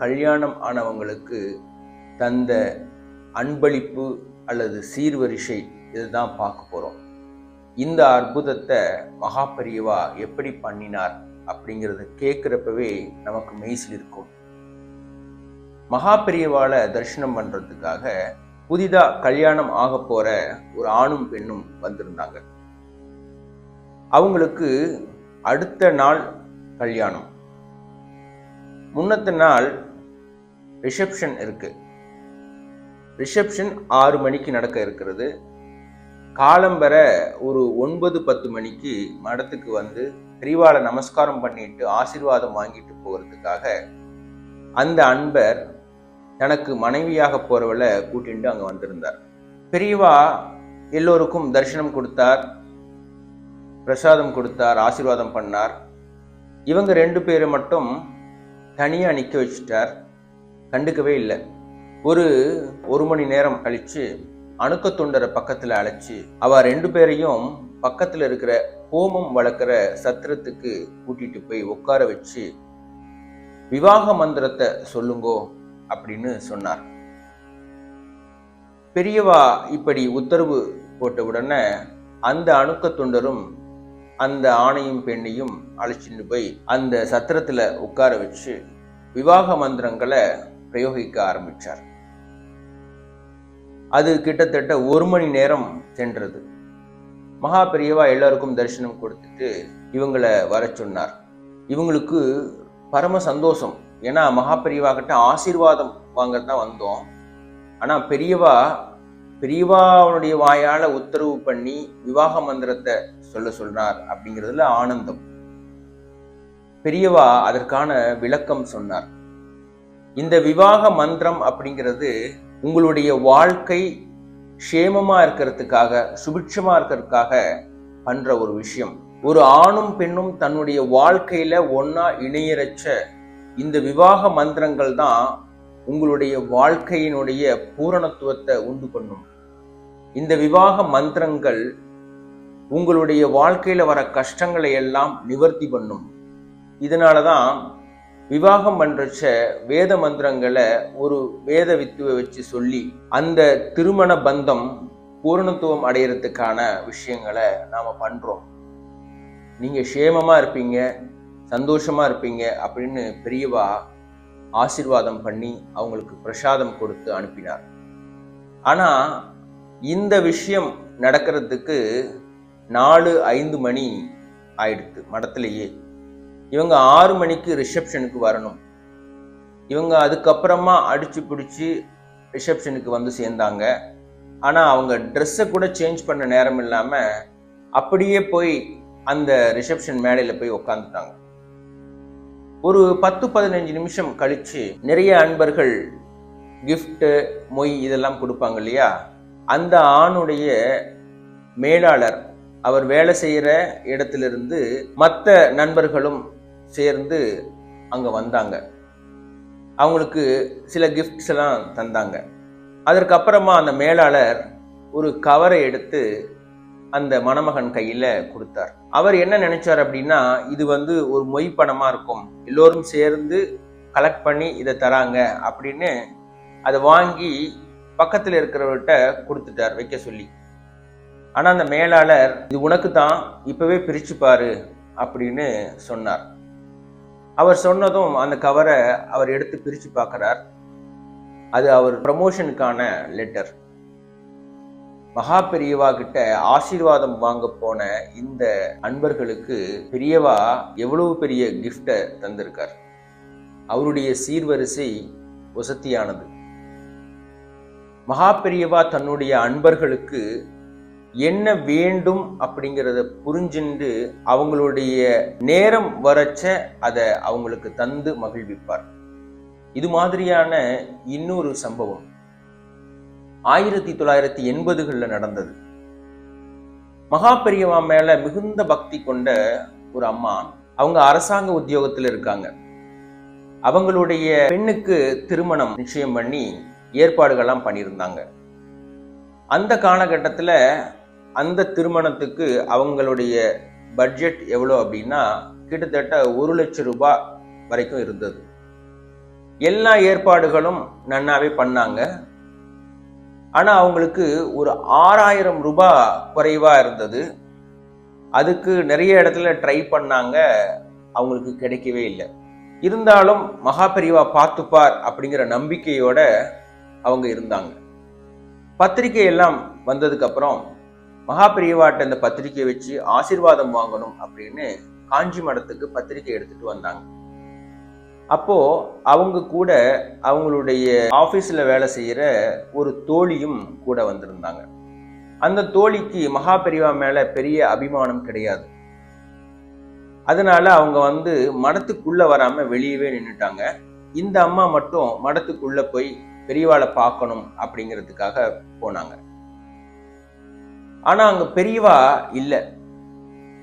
கல்யாணம் ஆனவங்களுக்கு தந்த அன்பளிப்பு அல்லது சீர்வரிசை இதுதான் பார்க்க போகிறோம் இந்த அற்புதத்தை மகாபெரியவா எப்படி பண்ணினார் அப்படிங்கிறத கேட்குறப்பவே நமக்கு மெய்சில் இருக்கும். மகாபெரியவால தரிசனம் பண்ணுறதுக்காக புதிதாக கல்யாணம் ஆக போகிற ஒரு ஆணும் பெண்ணும் வந்திருந்தாங்க. அவங்களுக்கு அடுத்த நாள் கல்யாணம். முன்னத்த நாள் ரிசப்ஷன் இருக்குது ரிசப்ஷன் ஆறு மணிக்கு நடக்க இருக்கிறது. காலம்பர ஒரு ஒன்பது பத்து மணிக்கு மடத்துக்கு வந்து பெரியவாளை நமஸ்காரம் பண்ணிட்டு ஆசிர்வாதம் வாங்கிட்டு போகிறதுக்காக அந்த அன்பர் தனக்கு மனைவியாக போகிறவளை கூட்டிட்டு அங்கே வந்திருந்தார். பெரியவா எல்லோருக்கும் தரிசனம் கொடுத்தார் பிரசாதம் கொடுத்தார் ஆசீர்வாதம் பண்ணார். இவங்க ரெண்டு பேரை மட்டும் தனியாக நிற்க வச்சுட்டார். கண்டுக்கவே இல்லை. ஒரு ஒரு மணி நேரம் கழித்து அணுக்க தொண்டரை அழைச்சி அழைச்சு அவ ரெண்டு பேரையும் பக்கத்தில் இருக்கிற ஹோமம் வளர்க்குற சத்திரத்துக்கு கூட்டிட்டு போய் உட்கார வச்சு விவாக மந்திரத்தை சொல்லுங்கோ அப்படின்னு சொன்னார். பெரியவா இப்படி உத்தரவு போட்ட உடனே அந்த அணுக்க தொண்டரும் அந்த ஆணையும் பெண்ணையும் அழைச்சிட்டு போய் அந்த சத்திரத்தில் உட்கார வச்சு விவாக மந்திரங்களை பிரயோகிக்க ஆரம்பிச்சார். அது கிட்டத்தட்ட ஒரு மணி நேரம் சென்றது. மகா பெரியவா எல்லாருக்கும் தரிசனம் கொடுத்துட்டு இவங்களை வர சொன்னார். இவங்களுக்கு பரம சந்தோஷம். ஏன்னா மகா பெரியவா கிட்ட ஆசீர்வாதம் வாங்கத்தான் வந்தோம். ஆனால் பெரியவா பெரியவாவுடைய வாயால உத்தரவு பண்ணி விவாக மந்திரத்தை சொல்ல சொல்றார் அப்படிங்கிறதுல ஆனந்தம். பெரியவா அதற்கான விளக்கம் சொன்னார். இந்த விவாக மந்திரம் அப்படிங்கிறது உங்களுடைய வாழ்க்கை க்ஷேமமாக இருக்கிறதுக்காக சுபிட்சமாக இருக்கிறதுக்காக பண்ணுற ஒரு விஷயம். ஒரு ஆணும் பெண்ணும் தன்னுடைய வாழ்க்கையில் ஒன்றா இணையரச்ச இந்த விவாக மந்திரங்கள் தான் உங்களுடைய வாழ்க்கையினுடைய பூரணத்துவத்தை உண்டு பண்ணும். இந்த விவாக மந்திரங்கள் உங்களுடைய வாழ்க்கையில் வர கஷ்டங்களை எல்லாம் நிவர்த்தி பண்ணும். இதனால தான் விவாகம் பண்ணுறச்ச வேத மந்திரங்களை ஒரு வேத வித்துவை வச்சு சொல்லி அந்த திருமண பந்தம் பூரணத்துவம் அடையிறதுக்கான விஷயங்களை நாம் பண்ணுறோம் நீங்கள் க்ஷேமமாக இருப்பீங்க சந்தோஷமாக இருப்பீங்க அப்படின்னு பெரியவா ஆசீர்வாதம் பண்ணி அவங்களுக்கு பிரசாதம் கொடுத்து அனுப்பினார். ஆனால் இந்த விஷயம் நடக்கிறதுக்கு நாலு ஐந்து மணி ஆயிடுத்து மடத்திலேயே. இவங்க ஆறு மணிக்கு ரிசப்ஷனுக்கு வரணும். இவங்க அதுக்கப்புறமா அடிச்சு பிடிச்சி ரிசப்ஷனுக்கு வந்து சேர்ந்தாங்க. ஆனால் அவங்க ட்ரெஸ்ஸை கூட சேஞ்ச் பண்ண நேரம் இல்லாமல் அப்படியே போய் அந்த ரிசப்ஷன் மேடையில் போய் உக்காந்துட்டாங்க. ஒரு பத்து பதினஞ்சு நிமிஷம் கழித்து நிறைய அன்பர்கள் கிஃப்ட்டு மொய் இதெல்லாம் கொடுப்பாங்க இல்லையா? அந்த ஆணுடைய மேலாளர் அவர் வேலை செய்கிற இடத்திலிருந்து மற்ற நண்பர்களும் சேர்ந்து அங்கே வந்தாங்க. அவங்களுக்கு சில கிஃப்ட்ஸ் எல்லாம் தந்தாங்க. அதற்கப்புறமா அந்த மேலாளர் ஒரு கவரை எடுத்து அந்த மணமகன் கையில் கொடுத்தார். அவர் என்ன நினைச்சார் அப்படின்னா இது வந்து ஒரு மொய் பணமாக இருக்கும். எல்லோரும் சேர்ந்து கலெக்ட் பண்ணி இதை தராங்க அப்படின்னு அதை வாங்கி பக்கத்தில் இருக்கிறவர்கிட்ட கொடுத்துட்டார் வைக்க சொல்லி. ஆனால் அந்த மேலாளர் இது உனக்கு தான் இப்போவே பிரிச்சு பாரு அப்படின்னு சொன்னார். அவர் சொன்னதும் அந்த கவரை அவர் எடுத்து பிரித்து பார்க்குறார். அது அவர் ப்ரமோஷனுக்கான லெட்டர் மகா பெரியவா கிட்ட ஆசீர்வாதம் வாங்க போன இந்த அன்பர்களுக்கு பெரியவா எவ்வளவு பெரிய கிஃப்டை தந்திருக்கார். அவருடைய சீர்வரிசை வசத்தியானது மகா பெரியவா தன்னுடைய அன்பர்களுக்கு என்ன வேண்டும் அப்படிங்கிறத புரிஞ்சுண்டு அவங்களுடைய நேரம் வரச்ச அதை அவங்களுக்கு தந்து மகிழ்விப்பார். இது மாதிரியான இன்னொரு சம்பவம் ஆயிரத்தி தொள்ளாயிரத்தி எண்பதுகளில் நடந்தது. மகா பெரியவா மேல மிகுந்த பக்தி கொண்ட ஒரு அம்மா அவங்க அரசாங்க உத்தியோகத்தில் இருக்காங்க. அவங்களுடைய பெண்ணுக்கு திருமணம் நிச்சயம் பண்ணி ஏற்பாடுகள்லாம் பண்ணியிருந்தாங்க. அந்த காலகட்டத்தில் அந்த திருமணத்துக்கு அவங்களுடைய பட்ஜெட் எவ்வளோ அப்படின்னா கிட்டத்தட்ட ஒரு லட்சம் ரூபாய் வரைக்கும் இருந்தது. எல்லா ஏற்பாடுகளும் நன்னாவே பண்ணாங்க. ஆனால் அவங்களுக்கு ஒரு ஆறாயிரம் ரூபாய் குறைவாக இருந்தது. அதுக்கு நிறைய இடத்துல ட்ரை பண்ணாங்க. அவங்களுக்கு கிடைக்கவே இல்லை. இருந்தாலும் மகாபெரிவா பார்த்துப்பார் அப்படிங்கிற நம்பிக்கையோட அவங்க இருந்தாங்க. பத்திரிகை எல்லாம் வந்ததுக்கப்புறம் மகாபெரிவாட்ட இந்த பத்திரிக்கையை வச்சு ஆசீர்வாதம் வாங்கணும் அப்படின்னு காஞ்சி மடத்துக்கு பத்திரிக்கை எடுத்துட்டு வந்தாங்க. அப்போ அவங்க கூட அவங்களுடைய ஆபீஸ்ல வேலை செய்யற ஒரு தோழியும் கூட வந்திருந்தாங்க. அந்த தோழிக்கு மகாபெரிவா மேல பெரிய அபிமானம் கிடையாது. அதனால அவங்க வந்து மடத்துக்குள்ள வராம வெளியவே நின்னுட்டாங்க. இந்த அம்மா மட்டும் மடத்துக்குள்ள போய் பெரியவாளை பார்க்கணும் அப்படிங்கிறதுக்காக போனாங்க. ஆனா அங்க பெரியவா இல்லை.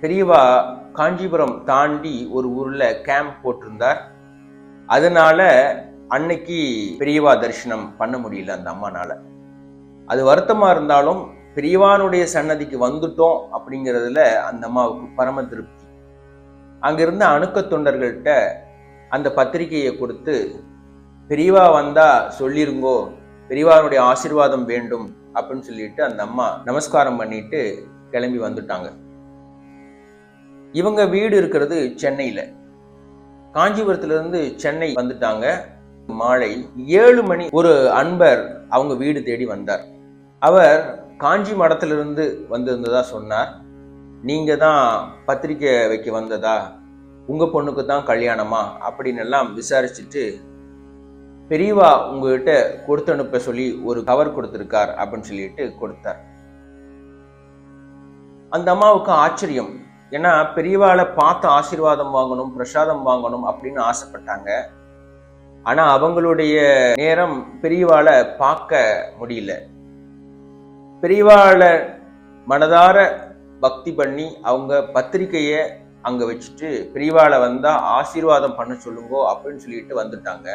பெரியவா காஞ்சிபுரம் தாண்டி ஒரு ஊரில் கேம்ப் போட்டிருந்தார். அதனால அன்னைக்கு பெரியவா தரிசனம் பண்ண முடியல அந்த அம்மானால. அது வருத்தமா இருந்தாலும் பெரியவானுடைய சன்னதிக்கு வந்துட்டோம் அப்படிங்கிறதுல அந்த அம்மாவுக்கு பரம திருப்தி. அங்கிருந்த அணுக்க தொண்டர்கள்ட்ட அந்த பத்திரிகையை கொடுத்து பெரியவா வந்தா சொல்லிருங்கோ. பெரியவானுடைய ஆசீர்வாதம் வேண்டும். அப்படின்னு சொல்லிட்டு அந்த அம்மா நமஸ்காரம் பண்ணிட்டு கிளம்பி வந்துட்டாங்க. இவங்க வீடு இருக்கிறது சென்னையில். காஞ்சிபுரத்துலேருந்து சென்னை வந்துட்டாங்க. மாலை ஏழு மணி ஒரு அன்பர் அவங்க வீடு தேடி வந்தார். அவர் காஞ்சி மடத்திலிருந்து வந்திருந்ததா சொன்னார். நீங்க தான் பத்திரிக்கை வைக்க வந்ததா? உங்க பொண்ணுக்கு தான் கல்யாணமா? அப்படின்னு எல்லாம் விசாரிச்சுட்டு பெரியவா உங்ககிட்ட கொடுத்து அனுப்ப சொல்லி ஒரு கவர் கொடுத்திருக்கார் அப்படின்னு சொல்லிட்டு கொடுத்தார். அந்த அம்மாவுக்கு ஆச்சரியம். ஏன்னா பெரியவாளை பார்த்து ஆசீர்வாதம் வாங்கணும் பிரசாதம் வாங்கணும் அப்படின்னு ஆசைப்பட்டாங்க. ஆனா அவங்களுடைய நேரம் பெரியவாளை பார்க்க முடியல. பெரியவாளை மனதார பக்தி பண்ணி அவங்க பத்திரிக்கையை அங்க வச்சுட்டு பெரியவாளை வந்தா ஆசீர்வாதம் பண்ண சொல்லுங்கோ அப்படின்னு சொல்லிட்டு வந்துட்டாங்க.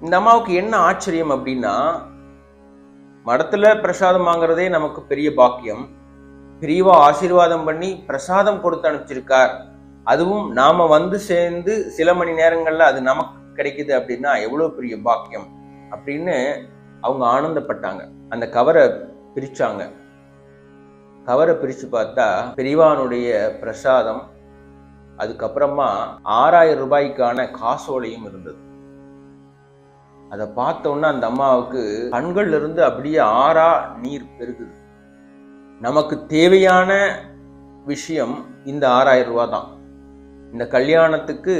இந்த அம்மாவுக்கு என்ன ஆச்சரியம் அப்படின்னா மடத்துல பிரசாதம் வாங்குறதே நமக்கு பெரிய பாக்கியம். பிரிவா ஆசீர்வாதம் பண்ணி பிரசாதம் கொடுத்து அனுப்பிச்சிருக்கார். அதுவும் நாம வந்து சேர்ந்து சில மணி நேரங்கள்ல அது நமக்கு கிடைக்குது அப்படின்னா எவ்வளவு பெரிய பாக்கியம் அப்படின்னு அவங்க ஆனந்தப்பட்டாங்க. அந்த கவரை பிரிச்சாங்க. கவரை பிரிச்சு பார்த்தா பெரியவானுடைய பிரசாதம் அதுக்கப்புறமா ஆறாயிரம் ரூபாய்க்கான காசோலையும் இருந்தது. அதை பார்த்த உடனே அந்த அம்மாவுக்கு கண்கள்ல இருந்து அப்படியே ஆறா நீர் பெருகுது. நமக்கு தேவையான விஷயம் இந்த ஆறாயிரம் ரூபா தான். இந்த கல்யாணத்துக்கு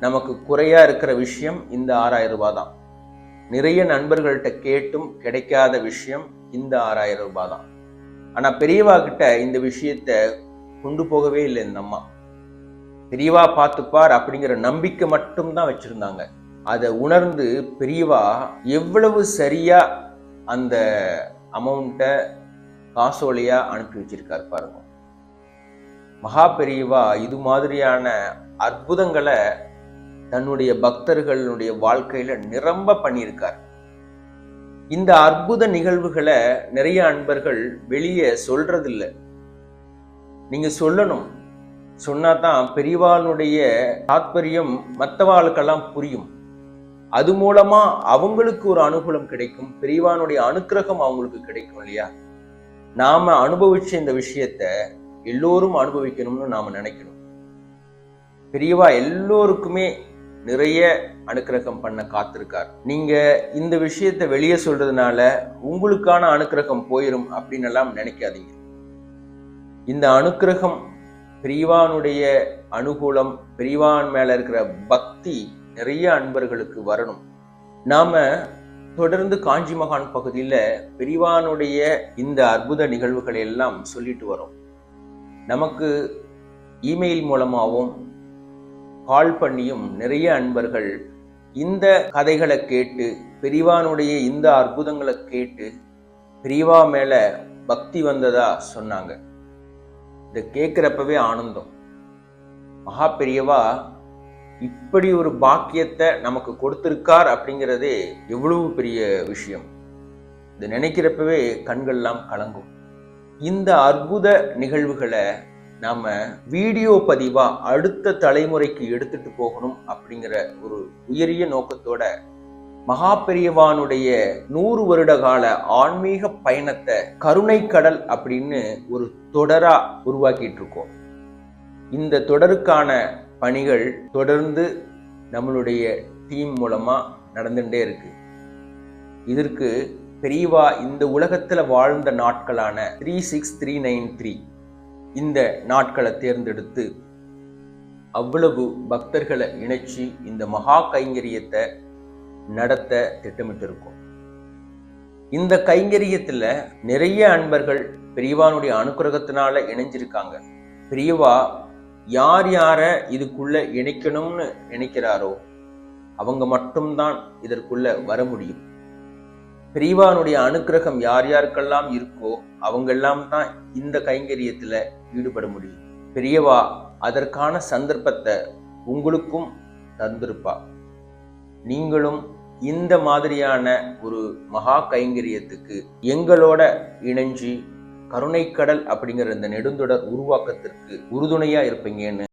நமக்கு குறையா இருக்கிற விஷயம் இந்த ஆறாயிரம் ரூபா தான். நிறைய நண்பர்கள்ட்ட கேட்டும் கிடைக்காத விஷயம் இந்த ஆறாயிரம் ரூபா தான். ஆனா பெரியவா கிட்ட இந்த விஷயத்த கொண்டு போகவே இல்லை இந்த அம்மா. பெரியவா பார்த்துப்பார் அப்படிங்கிற நம்பிக்கை மட்டும்தான் வச்சிருந்தாங்க. அதை உணர்ந்து பெரியவா எவ்வளவு சரியா அந்த அமௌண்ட்டை காசோலையா அனுப்பி வச்சிருக்காரு பாருங்க. மகா பெரியவா இது மாதிரியான அற்புதங்களை தன்னுடைய பக்தர்களுடைய வாழ்க்கையில நிரம்ப பண்ணியிருக்கார். இந்த அற்புத நிகழ்வுகளை நிறைய அன்பர்கள் வெளியே சொல்றதில்ல. நீங்க சொல்லணும். சொன்னாதான் பெரியவாளுடைய தாத்பரியம் மற்றவாளுக்கெல்லாம் புரியும். அது மூலமா அவங்களுக்கு ஒரு அனுகூலம் கிடைக்கும் பெரியவானுடைய அனுக்கிரகம் அவங்களுக்கு கிடைக்கும் இல்லையா? நாம அனுபவிச்ச இந்த விஷயத்த எல்லோரும் அனுபவிக்கணும்னு நாம நினைக்கணும். பெரியவா எல்லோருக்குமே நிறைய அனுக்கிரகம் பண்ண காத்திருக்கார். நீங்க இந்த விஷயத்த வெளியே சொல்றதுனால உங்களுக்கான அனுக்கிரகம் போயிரும் அப்படின்னு எல்லாம் நினைக்காதீங்க. இந்த அனுக்கிரகம் பிரிவானுடைய அனுகூலம் பிரிவான் மேல இருக்கிற பக்தி நிறைய அன்பர்களுக்கு வரணும். நாம தொடர்ந்து காஞ்சி மகான் பகுதியில் பெரியவானுடைய இந்த அற்புத நிகழ்வுகளை எல்லாம் சொல்லிட்டு வரோம். நமக்கு இமெயில் மூலமாகவும் கால் பண்ணியும் நிறைய அன்பர்கள் இந்த கதைகளை கேட்டு பெரியவானுடைய இந்த அற்புதங்களை கேட்டு பெரியவா மேலே பக்தி வந்ததா சொன்னாங்க. இதை கேட்குறப்பவே ஆனந்தம். மகா பெரியவா இப்படி ஒரு பாக்கியத்தை நமக்கு கொடுத்திருக்கார் அப்படிங்கிறதே எவ்வளவு பெரிய விஷயம். இதை நினைக்கிறப்பவே கண்கள்லாம் கலங்கும். இந்த அற்புத நிகழ்வுகளை நாம் வீடியோ பதிவாக அடுத்த தலைமுறைக்கு எடுத்துட்டு போகணும் அப்படிங்கிற ஒரு உயரிய நோக்கத்தோட மகா பெரியவானுடைய நூறு வருட கால ஆன்மீக பயணத்தை கருணை கடல் அப்படின்னு ஒரு தொடரா உருவாக்கிட்டு இருக்கோம். இந்த தொடருக்கான பணிகள் தொடர்ந்து நம்மளுடைய டீம் மூலமா நடந்துகிட்டே இருக்கு. இதற்கு பெரியவா இந்த உலகத்துல வாழ்ந்த நாட்களான three six three nine three இந்த நாட்களை தேர்ந்தெடுத்து அவ்வளவு பக்தர்களை இணைச்சி இந்த மகா கைங்கரியத்தை நடத்த திட்டமிட்டிருக்கோம். இந்த கைங்கரியத்துல நிறைய அன்பர்கள் பெரியவானுடைய அனுக்கிரகத்தினால இணைஞ்சிருக்காங்க. பெரியவா யார் யாரை இதுக்குள்ள இணைக்கணும்னு நினைக்கிறாரோ அவங்க மட்டும்தான் இதற்குள்ள வர முடியும். பெரியவானுடைய அனுக்கிரகம் யார் யாருக்கெல்லாம் இருக்கோ அவங்கெல்லாம் தான் இந்த கைங்கரியத்துல ஈடுபட முடியும். பெரியவா அதற்கான சந்தர்ப்பத்தை உங்களுக்கும் தந்திருப்பா. நீங்களும் இந்த மாதிரியான ஒரு மகா கைங்கரியத்துக்கு எங்களோட இணைஞ்சு கருணைக்கடல் அப்படிங்கிற இந்த நெடுந்தொடர் உருவாக்கத்திற்கு உறுதுணையா இருப்பீங்கன்னு